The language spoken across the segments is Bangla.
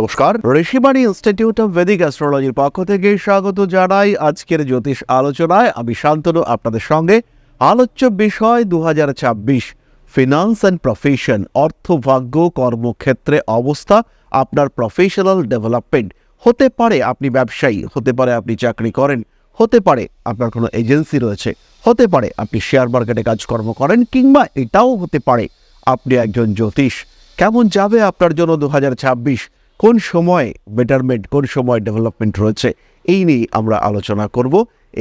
নমস্কার, ঋষিবাণী ইনস্টিটিউট অফ ভেদিক অ্যাস্ট্রোলজির পক্ষ থেকে স্বাগত জানাই আজকের জ্যোতিষ আলোচনায়। আমি শান্তনু, আপনাদের সঙ্গে। আলোচ্য বিষয় দুহাজার ছাব্বিশ ফিনান্স অ্যান্ড প্রফেশন অর্থ ভাগ্য কর্মক্ষেত্রে অবস্থা, আপনার প্রফেশনাল ডেভেলপমেন্ট হতে পারে আপনি ব্যবসায়ী, হতে পারে আপনি চাকরি করেন, হতে পারে আপনার কোনো এজেন্সি রয়েছে, হতে পারে আপনি শেয়ার মার্কেটে কাজকর্ম করেন, কিংবা এটাও হতে পারে আপনি একজন জ্যোতিষ। কেমন যাবে আপনার জন্য দু হাজার ছাব্বিশ? কোন সময় বেটারমেন্ট কোন সময় ডেভেলপমেন্ট রয়েছে, এই নিয়ে আমরা আলোচনা করব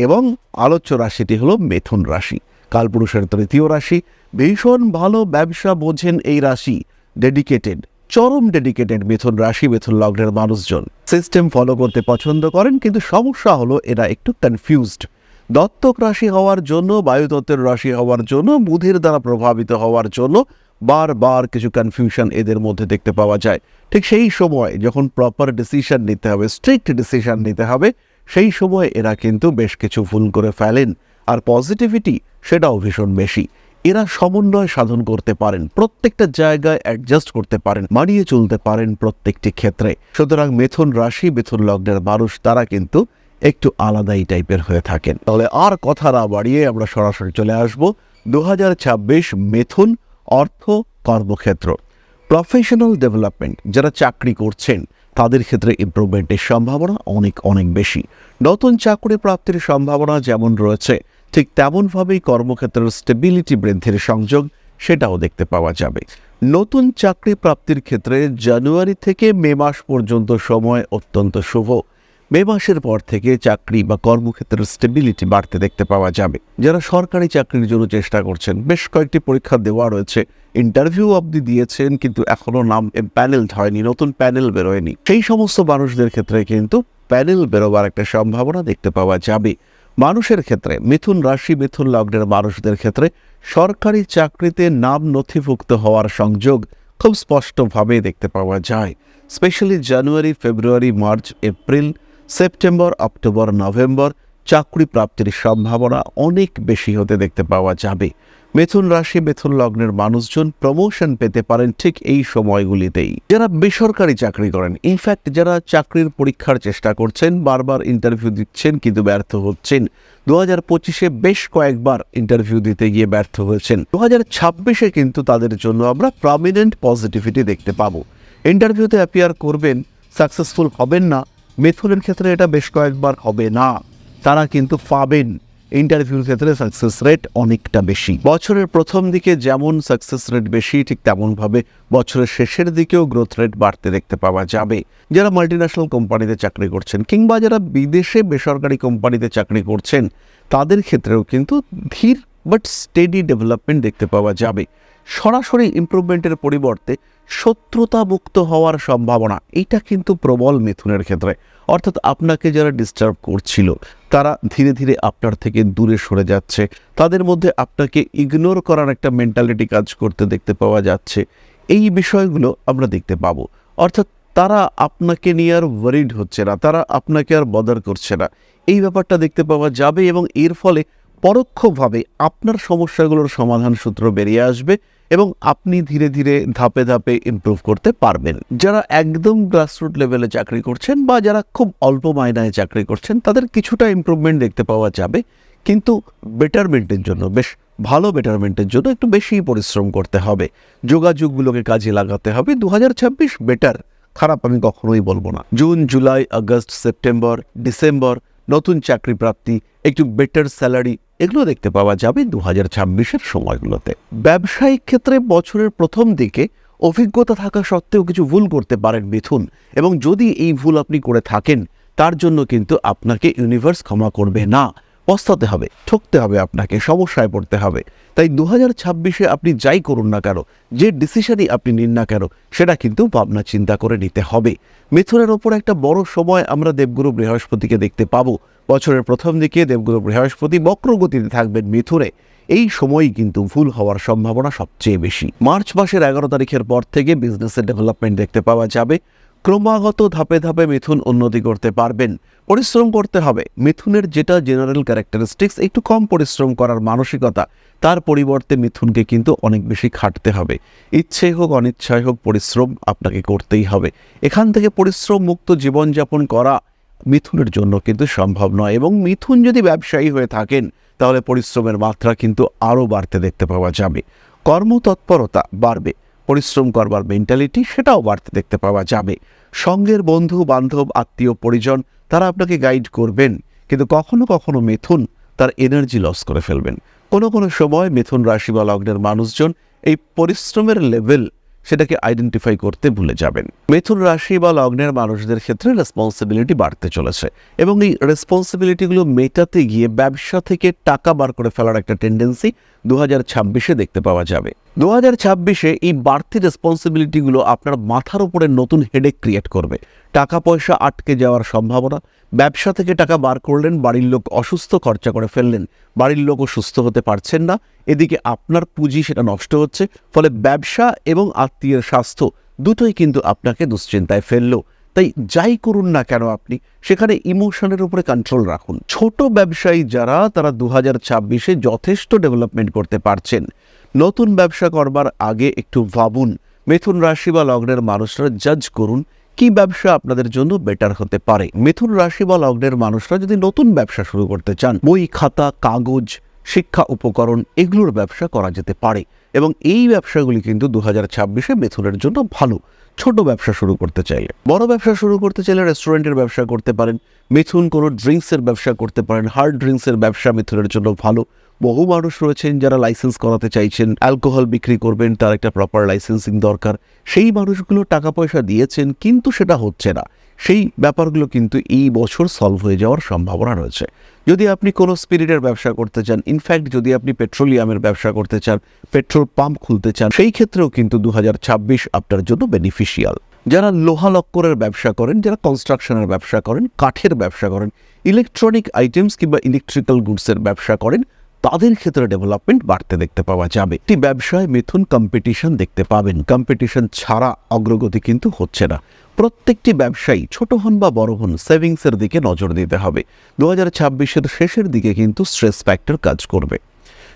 এবং আলোচ্য রাশিটি হলো মিথুন রাশি, কালপুরুষের তৃতীয় রাশি। ভীষণ ভালো ব্যবসা বোঝেন এই রাশি ডেডিকেটেড চরম ডেডিকেটেড মিথুন রাশি, মিথুন লগ্নের মানুষজন। সিস্টেম ফলো করতে পছন্দ করেন, কিন্তু সমস্যা হলো এরা একটু কনফিউজড দত্তক রাশি হওয়ার জন্য বায়ুতত্ত্বের রাশি হওয়ার জন্য বুধের দ্বারা প্রভাবিত হওয়ার জন্য বারবার কিছু কনফিউশন এদের মধ্যে দেখতে পাওয়া যায়। ঠিক সেই সময় যখন প্রপার ডিসিশন নিতে হবে স্ট্রিক্ট ডিসিশন নিতে হবে, সেই সময় এরা কিন্তু বেশ কিছু ভুল করে ফেলেন। আর পজিটিভিটি সেটাও ভীষণ বেশি। এরা সমন্বয় সাধন করতে পারেন, প্রত্যেকটা জায়গায় অ্যাডজাস্ট করতে পারেন, মানিয়ে চলতে পারেন প্রত্যেকটি ক্ষেত্রে। সুতরাং মেথুন রাশি, মিথুন লগ্নের মানুষ, তারা কিন্তু একটু আলাদাই টাইপের হয়ে থাকেন। তাহলে আর কথা না বাড়িয়ে আমরা সরাসরি চলে আসব। দু মেথুন অর্থ কর্মক্ষেত্র। প্রফেশনাল ডেভেলপমেন্ট যারা চাকরি করছেন, তাদের ক্ষেত্রে ইমপ্রুভমেন্টের সম্ভাবনা অনেক অনেক বেশি। নতুন চাকরি প্রাপ্তির সম্ভাবনা যেমন রয়েছে, ঠিক তেমনভাবেই কর্মক্ষেত্রের স্টেবিলিটি বৃদ্ধির সংযোগ সেটাও দেখতে পাওয়া যাবে। নতুন চাকরি প্রাপ্তির ক্ষেত্রে জানুয়ারি থেকে মে মাস পর্যন্ত সময় অত্যন্ত শুভ। মে মাসের পর থেকে চাকরি বা কর্মক্ষেত্রের স্টেবিলিটি বাড়তে দেখতে পাওয়া যাবে। যারা সরকারি চাকরির জন্য চেষ্টা করছেন, বেশ কয়েকটি পরীক্ষা দেওয়া রয়েছে। ইন্টারভিউ অবধি দিয়েছেন, কিন্তু এখনও নাম প্যানেল হয়নি, নতুন প্যানেল বেরোয়নি। সেই সমস্ত মানুষদের ক্ষেত্রে কিন্তু প্যানেল বেরোবার একটা সম্ভাবনা দেখতে পাওয়া যাবে। মানুষের ক্ষেত্রে, মিথুন রাশি, মিথুন লগ্নের মানুষদের ক্ষেত্রে সরকারি চাকরিতে নাম নথিভুক্ত হওয়ার সংযোগ খুব স্পষ্টভাবে দেখতে পাওয়া যায়। Specially January February March April September, October, November, চাকরি প্রাপ্তির সম্ভাবনা অনেক বেশি হতে দেখতে পাওয়া যাবে। মিথুন রাশি, মিথুন লগ্নের মানুষজন প্রমোশন পেতে পারেন ঠিক এই সময়গুলিতেই। যারা বেসরকারি চাকরি করেন ইনফ্যাক্ট যারা চাকরির পরীক্ষার চেষ্টা করছেন, বারবার ইন্টারভিউ দিচ্ছেন কিন্তু ব্যর্থ হচ্ছেন। দু হাজার পঁচিশে বেশ কয়েকবার ইন্টারভিউ দিতে গিয়ে ব্যর্থ হয়েছেন। দু হাজার ছাব্বিশে কিন্তু তাদের জন্য আমরা প্রমিনেন্ট পজিটিভিটি দেখতে পাবো। ইন্টারভিউতে অ্যাপিয়ার করবেন সাকসেসফুল হবেন না মিথুনের ক্ষেত্রে এটা বেশ কয়েকবার হবে না। তারা কিন্তু পাবেন। ইন্টারভিউর ক্ষেত্রে সাকসেস রেট অনেকটা বেশি। বছরের প্রথম দিকে যেমন সাকসেস রেট বেশি, ঠিক তেমনভাবে বছরের শেষের দিকেও গ্রোথ রেট বাড়তে দেখতে পাওয়া যাবে। যারা মাল্টিন্যাশনাল কোম্পানিতে চাকরি করছেন কিংবা যারা বিদেশে বেসরকারি কোম্পানিতে চাকরি করছেন, তাদের ক্ষেত্রেও কিন্তু ধীর বাট স্টেডি ডেভেলপমেন্ট দেখতে পাওয়া যাবে। সরাসরি ইমপ্রুভমেন্টের পরিবর্তে শত্রুতা মুক্ত হওয়ার সম্ভাবনা, এটা কিন্তু প্রবল মিথুনের ক্ষেত্রে। অর্থাৎ আপনাকে যারা ডিস্টার্ব করছিল, তারা ধীরে ধীরে আপনার থেকে দূরে সরে যাচ্ছে। তাদের মধ্যে আপনাকে ইগনোর করার একটা মেন্টালিটি কাজ করতে দেখতে পাওয়া যাচ্ছে। এই বিষয়গুলো আমরা দেখতে পাবো। অর্থাৎ তারা আপনাকে নিয়ে আর ওয়ারিড হচ্ছে না, তারা আপনাকে আর বদার করছে না। এই ব্যাপারটা দেখতে পাওয়া যাবে এবং এর ফলে পরোক্ষভাবে আপনার সমস্যাগুলোর সমাধান সূত্র বেরিয়ে আসবে এবং আপনি ধীরে ধীরে ধাপে ধাপে ইমপ্রুভ করতে পারবেন। যারা একদম গ্রাসরুট লেভেলে চাকরি করছেন বা যারা খুব অল্প মায়নায় চাকরি করছেন, তাদের কিছুটা ইমপ্রুভমেন্ট দেখতে পাওয়া যাবে। কিন্তু বেটারমেন্টের জন্য, বেশ ভালো বেটারমেন্টের জন্য একটু বেশি পরিশ্রম করতে হবে। যোগাযোগগুলোকে কাজে লাগাতে হবে। দু হাজার ছাব্বিশ বেটার খারাপ আমি কখনোই বলব না। June, July, August, September, December নতুন চাকরি প্রাপ্তি একটু বেটার স্যালারি এগুলো দেখতে পাওয়া যাবে দু হাজার ছাব্বিশের সময়গুলোতে। ব্যবসায়িক ক্ষেত্রে বছরের প্রথম দিকে অভিজ্ঞতা থাকা সত্ত্বেও কিছু ভুল করতে পারেন মিথুন, এবং যদি এই ভুল আপনি করে থাকেন, তার জন্য কিন্তু আপনাকে ইউনিভার্স ক্ষমা করবে না। পস্তাতে হবে, ঠকতে হবে আপনাকে, সমস্যায় পড়তে হবে। তাই দু হাজার ছাব্বিশে আপনি যাই করুন না কেন, যে ডিসিশনই আপনি নিন না কেন, সেটা কিন্তু ভাবনা চিন্তা করে নিতে হবে। মিথুনের ওপর একটা বড় সময় আমরা দেবগুরু বৃহস্পতিকে দেখতে পাবো। বছরের প্রথম দিকে দেবগুরু বৃহস্পতি বক্রগতিতে থাকবেন মিথুনে। এই সময়ই কিন্তু ভুল হওয়ার সম্ভাবনা সবচেয়ে বেশি। মার্চ মাসের এগারো তারিখের পর থেকে বিজনেসের ডেভেলপমেন্ট দেখতে পাওয়া যাবে। ক্রমাগত ধাপে ধাপে মিথুন উন্নতি করতে পারবেন। পরিশ্রম করতে হবে। মিথুনের যেটা জেনারেল ক্যারেক্টারিস্টিক্স একটু কম পরিশ্রম করার মানসিকতা, তার পরিবর্তে মিথুনকে কিন্তু অনেক বেশি খাটতে হবে। ইচ্ছে হোক, অনিচ্ছায় হোক, পরিশ্রম আপনাকে করতেই হবে। এখান থেকে পরিশ্রম মুক্ত জীবনযাপন করা মিথুনের জন্য কিন্তু সম্ভব নয় এবং মিথুন যদি ব্যবসায়ী হয়ে থাকেন, তাহলে পরিশ্রমের মাত্রা কিন্তু আরও বাড়তে দেখতে পাওয়া যাবে। কর্মতৎপরতা বাড়বে। পরিশ্রম করবার মেন্টালিটি সেটাও বাড়তে দেখতে পাওয়া যাবে। সঙ্গের বন্ধু, বান্ধব, আত্মীয়, পরিজন, তারা আপনাকে গাইড করবেন, কিন্তু কখনো কখনো মিথুন তার এনার্জি লস করে ফেলবেন। কোনো কোনো সময় মিথুন রাশি বা লগ্নের মানুষজন এই পরিশ্রমের লেভেল সেটাকে আইডেন্টিফাই করতে ভুলে যাবেন। মিথুন রাশি বা লগ্নের মানুষদের ক্ষেত্রে রেসপন্সিবিলিটি বাড়তে চলেছে এবং এই রেসপন্সিবিলিটিগুলো মেটাতে গিয়ে ব্যবসা থেকে টাকা বার করে ফেলার একটা টেন্ডেন্সি দু হাজার ছাব্বিশে দেখতে পাওয়া যাবে। দু হাজার ছাব্বিশে এই বাড়তি রেসপন্সিবিলিটিগুলো আপনার মাথার উপরে নতুন হেডেক ক্রিয়েট করবে। টাকা পয়সা আটকে যাওয়ার সম্ভাবনা। ব্যবসা থেকে টাকা বার করলেন, বাড়ির লোক অসুস্থ, খরচা করে ফেললেন। বাড়ির লোকও সুস্থ হতে পারছেন না। এদিকে আপনার পুঁজি সেটা নষ্ট হচ্ছে, ফলে ব্যবসা এবং আত্মীয়ের স্বাস্থ্য দুটোই কিন্তু আপনাকে দুশ্চিন্তায় ফেলল। তাই যাই করুন না কেন আপনি, সেখানে ইমোশনের উপরে কন্ট্রোল রাখুন। ছোট ব্যবসায়ী যারা, তারা দু হাজার ছাব্বিশে যথেষ্ট ডেভেলপমেন্ট করতে পারছেন। নতুন ব্যবসা করবার আগে একটু ভাবুন। মিথুন রাশি বা লগ্নের মানুষরা জাজ করুন কি ব্যবসা আপনাদের জন্য বেটার হতে পারে? মিথুন রাশি বা লগ্নের মানুষরা যদি নতুন ব্যবসা শুরু করতে চান, বই, খাতা, কাগজ, শিক্ষা উপকরণ, এগুলোর ব্যবসা করা যেতে পারে। এবং এই ব্যবসাগুলি কিন্তু দু হাজার ছাব্বিশে মিথুনের জন্য ভালো। ছোট ব্যবসা শুরু করতে চাইলে। বড় ব্যবসা শুরু করতে চাইলে রেস্টুরেন্টের ব্যবসা করতে পারেন। মিথুন কোনো ড্রিঙ্কসের ব্যবসা করতে পারেন। হার্ড ড্রিঙ্কসের ব্যবসা মিথুনের জন্য ভালো। বহু মানুষ রয়েছেন যারা লাইসেন্স করাতে চাইছেন অ্যালকোহল বিক্রি করবেন, তার একটা প্রপার লাইসেন্সিং দরকার। সেই মানুষগুলো টাকা পয়সা দিয়েছেন, কিন্তু সেটা হচ্ছে না। সেই ব্যাপারগুলো কিন্তু এই বছর সলভ হয়ে যাওয়ার সম্ভাবনা রয়েছে। যদি আপনি কোনো স্পিরিটের ব্যবসা করতে চান ইনফ্যাক্ট যদি আপনি পেট্রোলিয়ামের ব্যবসা করতে চান পেট্রোল পাম্প খুলতে চান, সেই ক্ষেত্রেও কিন্তু দু আপনার জন্য বেনিফিশিয়াল যারা লোহা লক্করের ব্যবসা করেন, যারা কনস্ট্রাকশনের ব্যবসা করেন, কাঠের ব্যবসা করেন ইলেকট্রনিক আইটেমস কিংবা ইলেকট্রিক্যাল গুডসের ব্যবসা করেন তাদের ক্ষেত্রে ডেভেলপমেন্ট বাড়তে দেখতে পাওয়া যাবে। একটি ব্যবসায় মিথুন কম্পিটিশন দেখতে পাবেন। কম্পিটিশন ছাড়া অগ্রগতি কিন্তু হচ্ছে না। প্রত্যেকটি ব্যবসায়ী, ছোট হন বা বড় হন সেভিংসের দিকে নজর দিতে হবে। দু হাজার ছাব্বিশের শেষের দিকে কিন্তু স্ট্রেস ফ্যাক্টর কাজ করবে।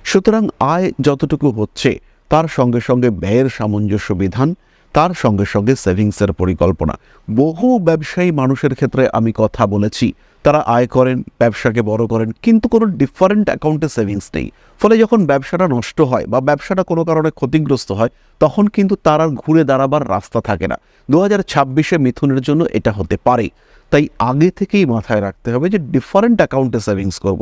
সুতরাং আয় যতটুকু হচ্ছে, তার সঙ্গে সঙ্গে ব্যয়ের সামঞ্জস্য বিধান, তার সঙ্গে সঙ্গে সেভিংসের পরিকল্পনা। বহু ব্যবসায়ী মানুষের ক্ষেত্রে আমি কথা বলেছি তারা আয় করেন, ব্যবসাকে বড় করেন, কিন্তু কোনো ডিফারেন্ট অ্যাকাউন্টে সেভিংস নেই ফলে যখন ব্যবসাটা নষ্ট হয় বা ব্যবসাটা কোনো কারণে ক্ষতিগ্রস্ত হয়, তখন কিন্তু তার আর ঘুরে দাঁড়াবার রাস্তা থাকে না দু হাজার ছাব্বিশে মিথুনের জন্য এটা হতে পারে তাই আগে থেকেই মাথায় রাখতে হবে যে ডিফারেন্ট অ্যাকাউন্টে সেভিংস করব।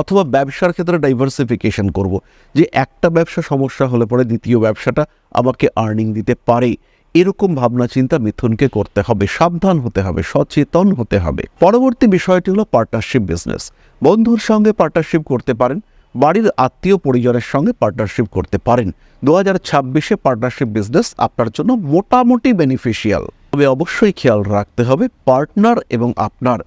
অথবা ব্যবসার ক্ষেত্রে ডাইভার্সিফিকেশন করব। যে একটা ব্যবসা সমস্যা হলে পরে দ্বিতীয় ব্যবসাটা আমাকে আর্নিং দিতে পারে এরকম ভাবনা চিন্তা মিথুনকে করতে হবে, সাবধান হতে হবে, সচেতন হতে হবে। পরবর্তী বিষয়টি হলো পার্টনারশিপ বিজনেস বন্ধুর সঙ্গে পার্টনারশিপ করতে পারেন, বাড়ির আত্মীয় পরিজনের সঙ্গে পার্টনারশিপ করতে পারেন। দু হাজার ছাব্বিশে পার্টনারশিপ বিজনেস আপনার জন্য মোটামুটি বেনিফিশিয়াল তবে অবশ্যই খেয়াল রাখতে হবে পার্টনার এবং আপনার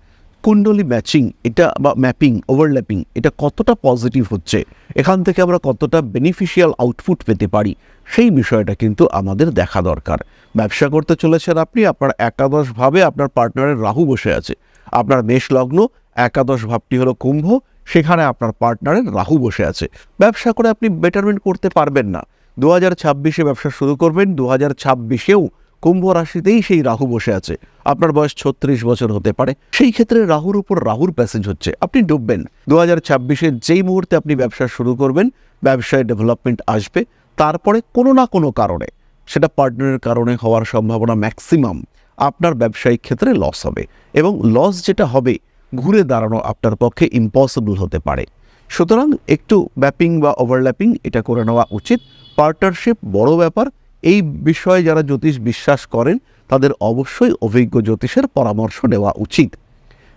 কুণ্ডলি ম্যাচিং এটা বা ম্যাপিং ওভারল্যাপিং এটা কতটা পজিটিভ হচ্ছে? এখান থেকে আমরা কতটা বেনিফিশিয়াল আউটপুট পেতে পারি? সেই বিষয়টা কিন্তু আমাদের দেখা দরকার। ব্যবসা করতে চলেছেন আপনি, আপনার একাদশভাবে আপনার পার্টনারের রাহু বসে আছে। আপনার মেষ লগ্ন একাদশ ভাবটি হলো কুম্ভ, সেখানে আপনার পার্টনারের রাহু বসে আছে। ব্যবসা করে আপনি বেটারমেন্ট করতে পারবেন না। দু হাজার ছাব্বিশে ব্যবসা শুরু করবেন দু হাজার ছাব্বিশেও কুম্ভ রাশিতেই সেই রাহু বসে আছে। আপনার বয়স ছত্রিশ বছর হতে পারে। সেই ক্ষেত্রে রাহুর উপর রাহুর প্যাসেজ হচ্ছে। আপনি ডুববেন। দু হাজার ছাব্বিশে যেই মুহূর্তে আপনি ব্যবসা শুরু করবেন, ব্যবসায় ডেভেলপমেন্ট আসবে, তারপরে কোনো না কোনো কারণে, সেটা পার্টনারের কারণে হওয়ার সম্ভাবনা ম্যাক্সিমাম আপনার ব্যবসায়িক ক্ষেত্রে লস হবে। এবং লস যেটা হবে, ঘুরে দাঁড়ানো আপনার পক্ষে ইম্পসিবল হতে পারে। সুতরাং একটু ব্যাপিং বা ওভারল্যাপিং এটা করে নেওয়া উচিত। পার্টনারশিপ বড় ব্যাপার। এই বিষয়ে যারা জ্যোতিষ বিশ্বাস করেন তাদের অবশ্যই অভিজ্ঞ জ্যোতিষের পরামর্শ নেওয়া উচিত।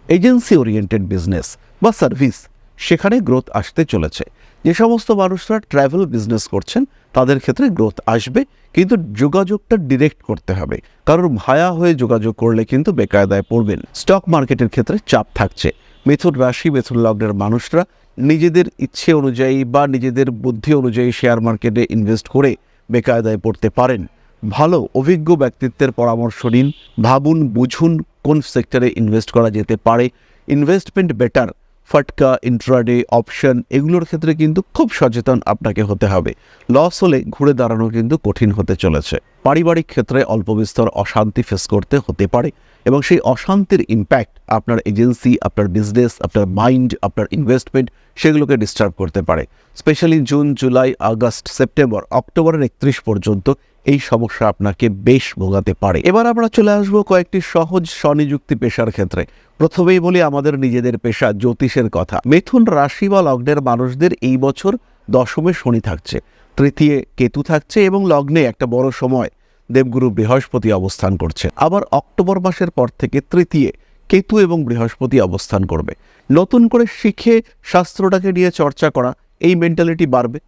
এজেন্সি ওরিয়েন্টেড বিজনেস বা সার্ভিস, সেখানে গ্রোথ আসতে চলেছে। যে সমস্ত মানুষরা ট্র্যাভেল বিজনেস করছেন, তাদের ক্ষেত্রে গ্রোথ আসবে, কিন্তু যোগাযোগটা ডিরেক্ট করতে হবে। কারণ ভায়া হয়ে যোগাযোগ করলে কিন্তু বেকায়দায় পড়বেন। স্টক মার্কেটের ক্ষেত্রে চাপ থাকছে। মিথুন রাশি, মিথুন লগ্নের মানুষরা নিজেদের ইচ্ছে অনুযায়ী বা নিজেদের বুদ্ধি অনুযায়ী শেয়ার মার্কেটে ইনভেস্ট করে বেকায়দায় পড়তে পারেন। ভালো, অভিজ্ঞ ব্যক্তিত্বের পরামর্শ নিন। ভাবুন, বুঝুন কোন সেক্টরে ইনভেস্ট করা যেতে পারে। ইনভেস্টমেন্ট বেটার ফটকা ইন্ট্রাডে অপশন এগুলোর ক্ষেত্রে কিন্তু খুব সচেতন আপনাকে হতে হবে। লস হলে ঘুরে দাঁড়ানো কিন্তু কঠিন হতে চলেছে। পারিবারিক ক্ষেত্রে অল্প বিস্তর অশান্তি ফেস করতে হতে পারে এবং সেই অশান্তির ইম্প্যাক্ট আপনার এজেন্সি আপনার বিজনেস আপনার মাইন্ড আপনার ইনভেস্টমেন্ট সেগুলোকে ডিস্টার্ব করতে পারে। Specially June July August September অক্টোবরের একত্রিশ পর্যন্ত এই সমস্যা আপনাকে বেশ ভোগাতে পারে। এবার আমরা চলে আসব কয়েকটি সহজ স্বনিযুক্তি পেশার ক্ষেত্রে। প্রথমেই বলি আমাদের নিজেদের পেশা জ্যোতিষের কথা। মিথুন রাশি বা লগ্নের মানুষদের এই বছর দশমে শনি থাকছে। তৃতীয় কেতু থাকছে এবং লগ্নে একটা বড় সময় দেবগুরু বৃহস্পতি অবস্থান করছে। আবার অক্টোবর মাসের পর থেকে তৃতীয় কেতু এবং বৃহস্পতি অবস্থান করবে। নতুন করে শিখে শাস্ত্রটাকে নিয়ে চর্চা করা, এই মেন্টালিটি বাড়বে।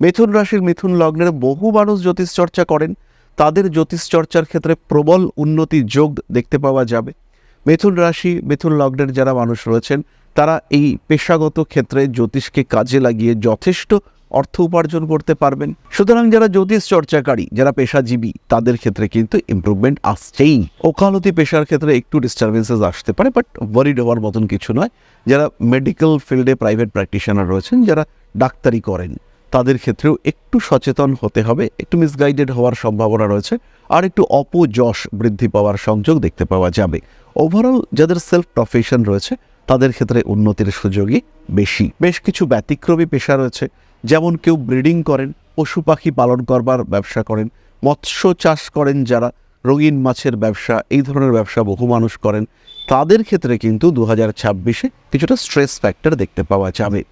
মিথুন রাশির মিথুন লগ্নের বহু মানুষ জ্যোতিষ চর্চা করেন। তাদের জ্যোতিষ চর্চার ক্ষেত্রে প্রবল উন্নতি যোগ দেখতে পাওয়া যাবে। মিথুন রাশি, মিথুন লগ্নের যারা মানুষ রয়েছেন, তারা এই পেশাগত ক্ষেত্রে জ্যোতিষকে কাজে লাগিয়ে যথেষ্ট অর্থ উপার্জন করতে পারবেন। সুতরাং যারা জ্যোতিষ চর্চাকারী, যারা পেশাজীবী, তাদের ক্ষেত্রে কিন্তু ইমপ্রুভমেন্ট আসছেই। ওকালতি পেশার ক্ষেত্রে একটু ডিস্টারবেন্সেস আসতে পারে বাট ওয়ারিড হওয়ার মতন কিছু নয়। যারা মেডিকেল ফিল্ডে প্রাইভেট প্র্যাকটিশনার রয়েছেন, যারা ডাক্তারি করেন, তাদের ক্ষেত্রেও একটু সচেতন হতে হবে, একটু মিসগাইডেড হওয়ার সম্ভাবনা রয়েছে, আর একটু অপযশ বৃদ্ধি পাওয়ার সংযোগ দেখতে পাওয়া যাবে। ওভারঅল যাদের সেলফ প্রফেশন রয়েছে, তাদের ক্ষেত্রে উন্নতির সুযোগই বেশি। বেশ কিছু ব্যতিক্রমী পেশা রয়েছে যেমন কেউ ব্রিডিং করেন, পশু পাখি পালন করবার ব্যবসা করেন, মৎস্য চাষ করেন যারা রঙিন মাছের ব্যবসা, এই ধরনের ব্যবসা বহু মানুষ করেন, তাদের ক্ষেত্রে কিন্তু দু হাজার ছাব্বিশে কিছুটা স্ট্রেস ফ্যাক্টর দেখতে পাওয়া যাবে।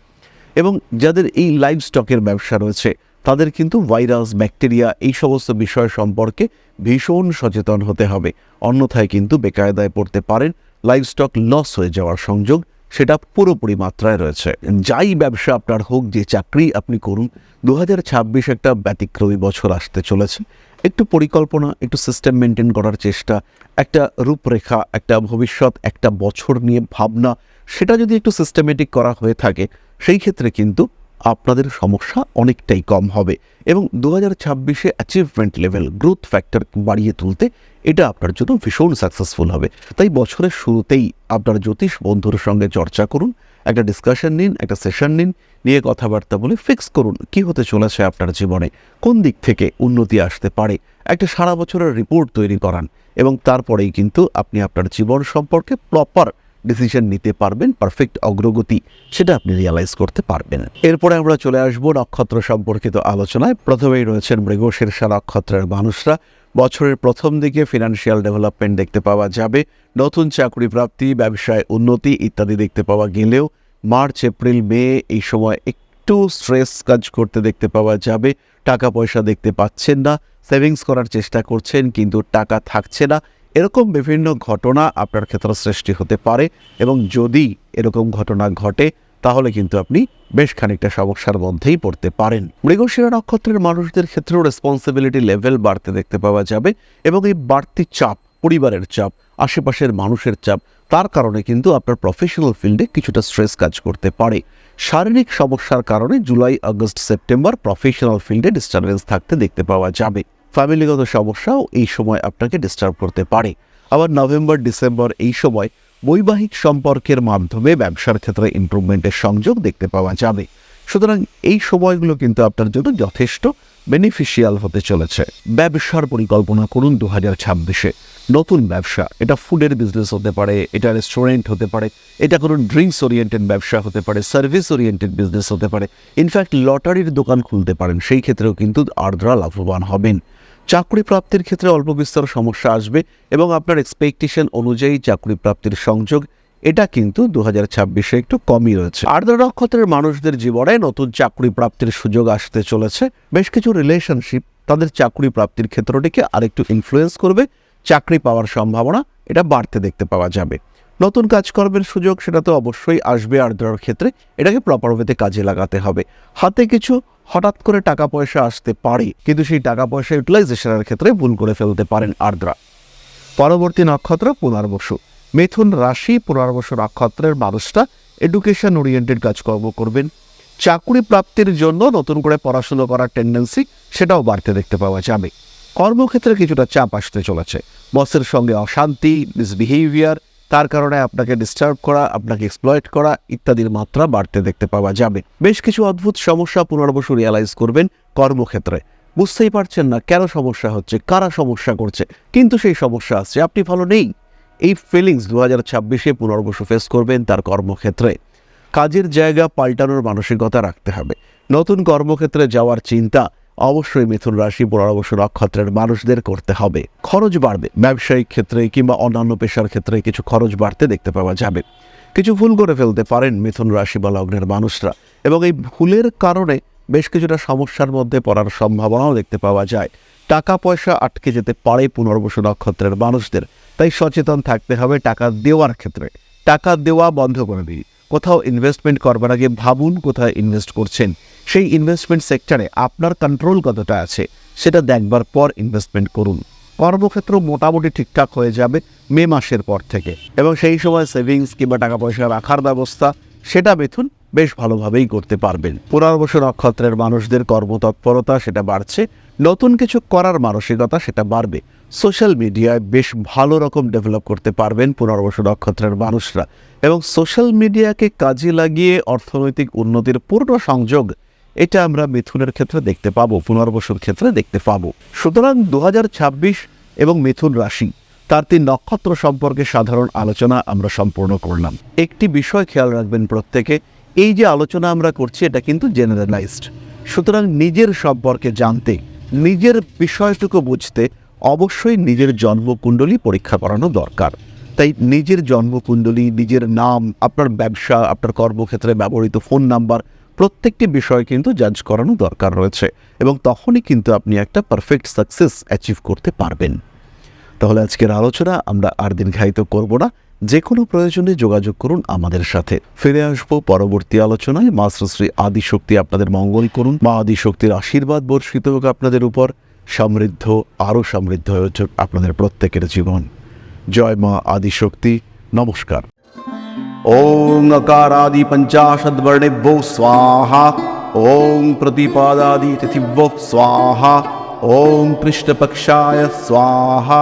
এবং যাদের এই লাইভ স্টকের ব্যবসা রয়েছে, তাদের কিন্তু ভাইরাস ব্যাকটেরিয়া এই সমস্ত বিষয় সম্পর্কে ভীষণ সচেতন হতে হবে। অন্যথায় কিন্তু বেকায়দায় পড়তে পারেন লাইভ স্টক লস হয়ে যাওয়ার সংযোগ সেটা পুরোপুরি মাত্রায় রয়েছে। যাই ব্যবসা আপনার হোক, যে চাকরি আপনি করুন দু ছাব্বিশ একটা ব্যতিক্রমী বছর আসতে চলেছে। একটু পরিকল্পনা, একটু সিস্টেম মেনটেন করার চেষ্টা, একটা রূপরেখা, একটা ভবিষ্যৎ, একটা বছর নিয়ে ভাবনা, সেটা যদি একটু সিস্টেমেটিক করা হয়ে থাকে, সেই ক্ষেত্রে কিন্তু আপনাদের সমস্যা অনেকটাই কম হবে এবং দু হাজার ছাব্বিশে অ্যাচিভমেন্ট লেভেল গ্রোথ ফ্যাক্টর বাড়িয়ে তুলতে এটা আপনার জন্য ভীষণ সাকসেসফুল হবে। তাই বছরের শুরুতেই আপনার জ্যোতিষ বন্ধুর সঙ্গে চর্চা করুন, একটা ডিসকাশন নিন, একটা সেশন নিন, নিয়ে কথাবার্তা বলে ফিক্স করুন কি হতে চলেছে আপনার জীবনে, কোন দিক থেকে উন্নতি আসতে পারে, একটা সারা বছরের রিপোর্ট তৈরি করান এবং তারপরেই কিন্তু আপনি আপনার জীবন সম্পর্কে প্রপার ডিসিশন নিতে পারবেন পারফেক্ট অগ্রগতি সেটা আপনি রিয়ালাইজ করতে পারবেন। এরপরে আমরা চলে আসব নক্ষত্র সম্পর্কিত আলোচনায়। প্রথমেই রয়েছেন মৃগশীর্ষা নক্ষত্রের মানুষরা। বছরের প্রথম দিকে ফিনান্সিয়াল ডেভেলপমেন্ট দেখতে পাওয়া যাবে। নতুন চাকরি প্রাপ্তি, ব্যবসায় উন্নতি ইত্যাদি দেখতে পাওয়া গেলেও মার্চ, এপ্রিল, মে এই সময় একটু স্ট্রেস কাজ করতে দেখতে পাওয়া যাবে। টাকা পয়সা দেখতে পাচ্ছেন না। সেভিংস করার চেষ্টা করছেন কিন্তু টাকা থাকছে না। এরকম বিভিন্ন ঘটনা আপনার ক্ষেত্রে সৃষ্টি হতে পারে এবং যদি এরকম ঘটনা ঘটে, তাহলে কিন্তু আপনি বেশ খানিকটা সমস্যার মধ্যেই পড়তে পারেন। মৃগশিরা নক্ষত্রের মানুষদের ক্ষেত্রেও রেসপন্সিবিলিটি লেভেল বাড়তে দেখতে পাওয়া যাবে এবং এই বাড়তি চাপ, পরিবারের চাপ, আশেপাশের মানুষের চাপ, তার কারণে কিন্তু আপনার প্রফেশনাল ফিল্ডে কিছুটা স্ট্রেস কাজ করতে পারে। শারীরিক সমস্যার কারণে জুলাই, আগস্ট, সেপ্টেম্বর প্রফেশনাল ফিল্ডে ডিস্টারবেন্স থাকতে দেখতে পাওয়া যাবে। ফ্যামিলিগত সমস্যাও এই সময় আপনাকে ডিস্টার্ব করতে পারে। আবার নভেম্বর ডিসেম্বর এই সময় বৈবাহিক সম্পর্কের মাধ্যমে ব্যবসার ক্ষেত্রে ইমপ্রুভমেন্টের সংযোগ দেখতে পাওয়া যাবে। সুতরাং এই সময়গুলো কিন্তু আপনার জন্য যথেষ্ট বেনিফিশিয়াল হতে চলেছে। ব্যবসার পরিকল্পনা করুন দু হাজার ছাব্বিশে। নতুন ব্যবসা, এটা ফুডের বিজনেস হতে পারে, এটা রেস্টুরেন্ট হতে পারে, এটা কোনো ড্রিঙ্কস ওরিয়েন্টেড ব্যবসা হতে পারে সার্ভিস ওরিয়েন্টেড বিজনেস হতে পারে। ইনফ্যাক্ট লটারির দোকান খুলতে পারেন, সেই ক্ষেত্রেও কিন্তু আর্দ্রা লাভবান হবেন। চাকরি প্রাপ্তির ক্ষেত্রে অল্প বিস্তর সমস্যা আসবে এবং আপনার এক্সপেকটেশন অনুযায়ী চাকরি প্রাপ্তির সংযোগ, এটা কিন্তু দু হাজার ছাব্বিশে একটু কমই রয়েছে। আর্দ্র নক্ষত্রের মানুষদের জীবনে নতুন চাকরি প্রাপ্তির সুযোগ আসতে চলেছে। বেশ কিছু রিলেশনশিপ তাদের চাকরি প্রাপ্তির ক্ষেত্রটিকে আরেকটু ইনফ্লুয়েন্স করবে। চাকরি পাওয়ার সম্ভাবনা, এটা বাড়তে দেখতে পাওয়া যাবে। নতুন কাজকর্মের সুযোগ সেটা তো অবশ্যই আসবে আর্দ্রার ক্ষেত্রে এটাকে প্রপার ওয়েতে কাজে লাগাতে হবে। হাতে কিছু হঠাৎ করে টাকা পয়সা আসতে পারে, কিন্তু সেই টাকা পয়সা ইউটিলাইজেশনের ক্ষেত্রে ভুল করে ফেলতে পারেন আর্দ্রা। পরবর্তী নক্ষত্র পুনর্বসু। মিথুন রাশি পুনর্বসু নক্ষত্রের মানুষটা এডুকেশন ওরিয়েন্টেড কাজকর্ম করবেন। চাকরি প্রাপ্তির জন্য নতুন করে পড়াশুনো করার টেন্ডেন্সি সেটাও বাড়তে দেখতে পাওয়া যাবে। কর্মক্ষেত্রে কিছুটা চাপ আসতে চলেছে। বসের সঙ্গে অশান্তি মিসবিহেভিয়ার তার কারণে আপনাকে ডিস্টার্ব করা, আপনাকে এক্সপ্লয়েট করা ইত্যাদির মাত্রা বাড়তে দেখতে পাওয়া যাবে। বেশ কিছু অদ্ভুত সমস্যা পুনর্বসু রিয়ালাইজ করবেন কর্মক্ষেত্রে। বুঝতেই পারছেন না কেন সমস্যা হচ্ছে, কারা সমস্যা করছে, কিন্তু সেই সমস্যা আসছে। আপনি ভালো নেই। এই ফিলিংস দু হাজার ছাব্বিশে পুনর্বসু ফেস করবেন তার কর্মক্ষেত্রে। কাজের জায়গা পাল্টানোর মানসিকতা রাখতে হবে। নতুন কর্মক্ষেত্রে যাওয়ার চিন্তা অবশ্যই মিথুন রাশি পুনর্বসু নক্ষত্রের মানুষদের করতে হবে। খরচ বাড়বে। ব্যবসায়িক ক্ষেত্রে কিংবা অন্যান্য পেশার ক্ষেত্রে কিছু খরচ বাড়তে দেখতে পাওয়া যাবে। কিছু ভুল করে ফেলতে পারেন মিথুন রাশি বা লগ্নের মানুষরা। এবং এই ভুলের কারণে বেশ কিছুটা সমস্যার মধ্যে পড়ার সম্ভাবনাও দেখতে পাওয়া যায়। টাকা পয়সা আটকে যেতে পারে পুনর্বসু নক্ষত্রের মানুষদের। তাই সচেতন থাকতে হবে টাকা দেওয়ার ক্ষেত্রে। টাকা দেওয়া বন্ধ করে দিই কোথাও ইনভেস্টমেন্ট করবার আগে ভাবুন কোথায় ইনভেস্ট করছেন। সেই ইনভেস্টমেন্ট সেক্টরে আপনার কন্ট্রোল কতটা আছে, সেটা দেখবার পর ইনভেস্টমেন্ট করুন। কর্মক্ষেত্র মোটামুটি ঠিকঠাক হয়ে যাবে মে মাসের পর থেকে। এবং সেই সময় সেভিংস কিংবা টাকা পয়সা রাখার ব্যবস্থা, সেটা বেথুন বেশ ভালোভাবেই করতে পারবেন। পুনর্বসু নক্ষত্রের মানুষদের কর্মতৎপরতা সেটা বাড়ছে। নতুন কিছু করার মানসিকতা সেটা বাড়বে। সোশ্যাল মিডিয়ায় বেশ ভালো রকম ডেভেলপ করতে পারবেন পুনর্বসু নক্ষত্রের মানুষরা। এবং সোশ্যাল মিডিয়াকে কাজে লাগিয়ে অর্থনৈতিক উন্নতির পূর্ণ সংযোগ, এটা আমরা মিথুনের ক্ষেত্রে দেখতে পাবো, পুনর্বসুর ক্ষেত্রে দেখতে পাবো। সুতরাং দু হাজার ছাব্বিশ এবং মিথুন রাশি, তার তিন নক্ষত্র সম্পর্কে সাধারণ আলোচনা আমরা সম্পূর্ণ করলাম। একটি বিষয় খেয়াল রাখবেন প্রত্যেকে, এই যে আলোচনা আমরা করছি, এটা কিন্তু জেনারেলাইজড সুতরাং নিজের সম্পর্কে জানতে নিজের বিষয়টুকু বুঝতে অবশ্যই নিজের জন্মকুণ্ডলী পরীক্ষা করানো দরকার। তাই নিজের জন্মকুণ্ডলী, নিজের নাম, আপনার ব্যবসা, আপনার কর্মক্ষেত্রে ব্যবহৃত ফোন নাম্বার, প্রত্যেকটি বিষয় কিন্তু জাজ করানো দরকার রয়েছে এবং তখনই কিন্তু আপনি একটা পারফেক্ট সাকসেস অ্যাচিভ করতে পারবেন। তাহলে আজকের আলোচনা আমরা আর দীর্ঘায়িত করব না। যে কোনো প্রয়োজনে যোগাযোগ করুন আমাদের সাথে ফিরে আসবো পরবর্তী আলোচনায় মা শ্রী আদিশক্তি আপনাদের মঙ্গল করুন মা আদিশক্তির আশীর্বাদ বর্ষিত হোক আপনাদের উপর সমৃদ্ধ আরও সমৃদ্ধ হয়ে উঠুক আপনাদের প্রত্যেকের জীবন জয় মা আদিশক্তি নমস্কার ওং अकारादि पंचाशद वर्णेभ्यो स्वाहा ओं प्रतिपादादि तिथिभ्यो स्वाहा ओं कृष्णपक्षाय स्वाहा